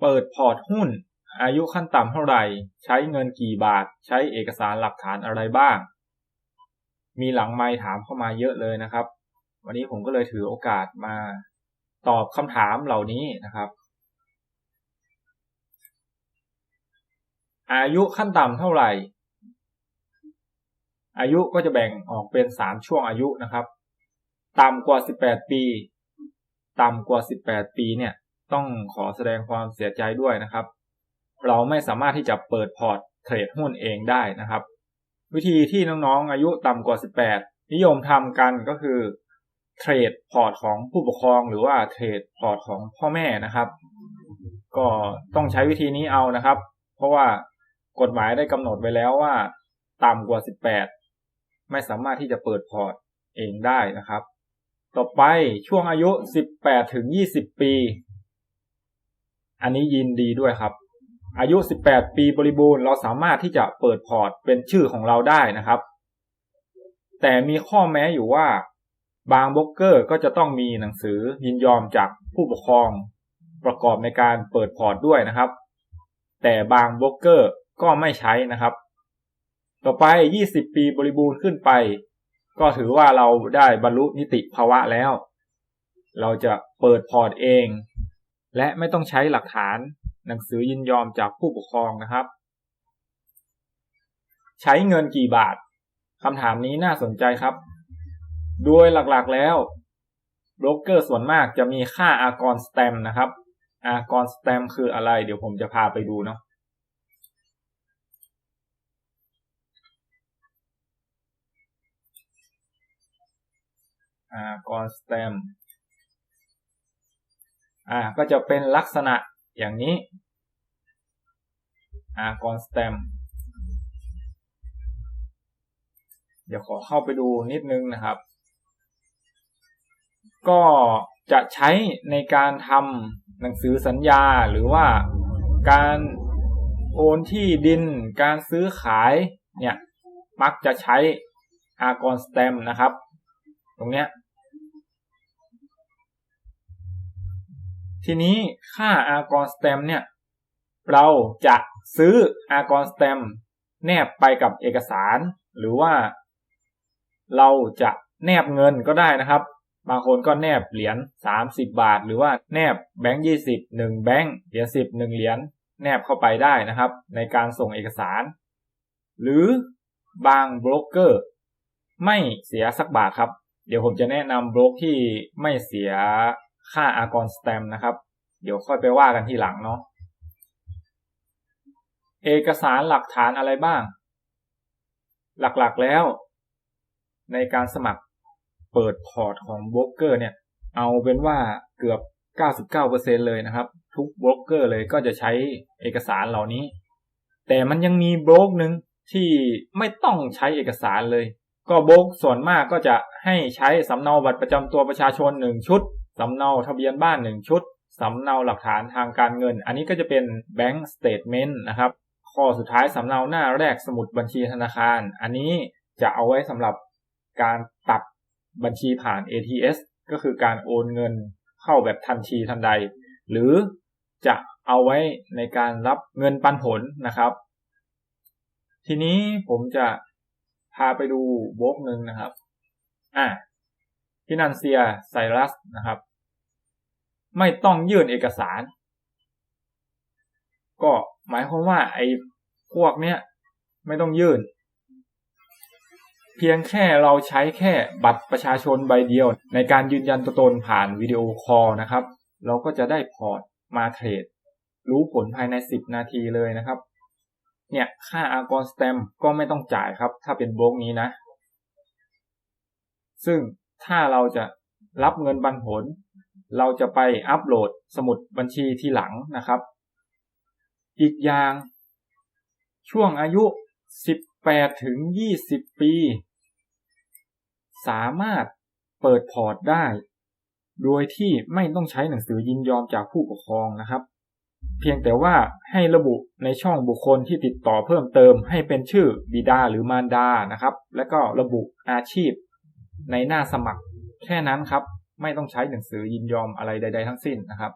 เปิดพอร์ตหุ้น อายุขั้นต่ำเท่าไหร่ ใช้เงินกี่บาท ใช้เอกสารหลักฐานอะไรบ้าง มีหลังไมค์ถามเข้ามาเยอะเลยนะครับ วันนี้ผมก็เลยถือโอกาสมาตอบคำถามเหล่านี้นะครับ อายุขั้นต่ำเท่าไหร่ อายุก็จะแบ่งออกเป็นสามช่วงอายุนะครับ ต่ำกว่าสิบแปดปี ต่ำกว่าสิบแปดปีเนี่ย ต้องขอแสดงความเสียใจด้วยนะครับ เราไม่สามารถที่จะเปิดพอร์ตเทรดหุ้นเองได้นะครับ วิธีที่น้องๆอายุต่ำกว่า 18 นิยมทำกันก็คือเทรดพอร์ตของผู้ปกครองหรือว่าเทรดพอร์ตของพ่อแม่นะครับ ก็ต้องใช้วิธีนี้เอานะครับ เพราะว่ากฎหมายได้กำหนดไว้แล้วว่า ต่ำกว่า 18 ไม่สามารถที่จะเปิดพอร์ตเองได้นะครับ ต่อไปช่วงอายุ 18ถึง20 ปี อันนี้ยินดีด้วยครับ อายุ 18 ปีบริบูรณ์เราสามารถที่จะเปิดพอร์ตเป็นชื่อของเราได้นะครับ แต่มีข้อแม้อยู่ว่า บางบล็อกเกอร์ก็จะต้องมีหนังสือยินยอมจากผู้ปกครองประกอบในการเปิดพอร์ตด้วยนะครับ แต่บางบล็อกเกอร์ก็ไม่ใช้นะครับ ต่อไป 20 ปีบริบูรณ์ขึ้นไป ก็ถือว่าเราได้บรรลุนิติภาวะแล้ว เราจะเปิดพอร์ตเอง และไม่ต้องใช้หลักฐานหนังสือยินยอมจากผู้ปกครองนะครับ ใช้เงินกี่บาทคำถามนี้น่าสนใจครับ โดยหลักๆแล้วโบรกเกอร์ส่วนมากจะมีค่าอากรสแตมนะครับ อากรสแตมคืออะไร เดี๋ยวผมจะพาไปดูเนาะอากรสแตม อ่าก็จะเป็นลักษณะอย่างนี้อากรสแตมเดี๋ยวขอเข้าไปดูนิดนึงนะครับ ก็จะใช้ในการทำหนังสือสัญญาหรือว่าการโอนที่ดิน การซื้อขายเนี่ยมักจะใช้อากรสแตมนะครับ ตรงเนี้ย ทีนี้ค่าอากรสแตมเนี่ย เราจะซื้ออากรสแตมแนบไปกับเอกสาร หรือว่า เราจะแนบเงินก็ได้นะครับ บางคนก็แนบเหรียญ30 บาท หรือว่าแนบแบงค์ยี่สิบหนึ่งแบงค์เหรียญสิบหนึ่งเหรียญแนบเข้าไปได้นะครับ ในการส่งเอกสาร หรือบางบล็อกเกอร์ ไม่เสียสักบาทครับ เดี๋ยวผมจะแนะนำบล็อกที่ไม่เสีย ค่าอากรสแตมนะครับ เดี๋ยวค่อยไปว่ากันทีหลังเนาะเอกสารหลักฐานอะไรบ้าง หลักๆแล้ว ในการสมัครเปิดพอร์ตของบล็อกเกอร์เนี่ย เอาเป็นว่าเกือบ 99%เลยนะครับ ทุกบล็อกเกอร์เลยก็จะใช้เอกสารเหล่านี้ แต่มันยังมีบล็อกหนึ่งที่ไม่ต้องใช้เอกสารเลย ก็บล็อกส่วนมากก็จะให้ใช้สำเนาบัตรประจำตัวประชาชน1ชุด สำเนาทะเบียนบ้าน1ชุดสำเนาหลักฐานทางการเงิน อันนี้ก็จะเป็น Bank Statement นะครับ ข้อสุดท้ายสำเนาหน้าแรกสมุดบัญชีธนาคาร อันนี้จะเอาไว้สำหรับการตัดบัญชีผ่าน ATS ก็คือการโอนเงินเข้าแบบทันทีทันใด หรือจะเอาไว้ในการรับเงินปันผลนะครับ ทีนี้ผมจะพาไปดูบล็อกหนึ่งนะครับ อะ ฟินันเซียไซรัสนะครับ ไม่ต้องยื่นเอกสาร ก็หมายความว่าไอ้พวกเนี้ยไม่ต้องยื่น เพียงแค่เราใช้แค่บัตรประชาชนใบเดียว ในการยืนยันตัวตนผ่านวิดีโอคอลนะครับ เราก็จะได้พอร์ตมาเทรด รู้ผลภายใน 10 นาทีเลยนะครับเนี่ยค่าอากรสแตมก็ไม่ต้องจ่ายครับ ถ้าเป็นบล็อกนี้นะ ซึ่ง ถ้าเราจะรับเงินบันผล เราจะไปอัปโหลดสมุดบัญชีทีหลังนะครับ อีกอย่าง ช่วงอายุ 18 ถึง 20 ปี สามารถเปิดพอร์ตได้ โดยที่ไม่ต้องใช้หนังสือยินยอมจากผู้ปกครองนะครับ เพียงแต่ว่าให้ระบุในช่องบุคคลที่ติดต่อเพิ่มเติมให้เป็นชื่อบิดาหรือมารดานะครับ และก็ระบุอาชีพ ในหน้าสมัครแค่นั้นครับ ไม่ต้องใช้หนังสือยินยอมอะไรใด ๆ ทั้งสิ้นนะครับ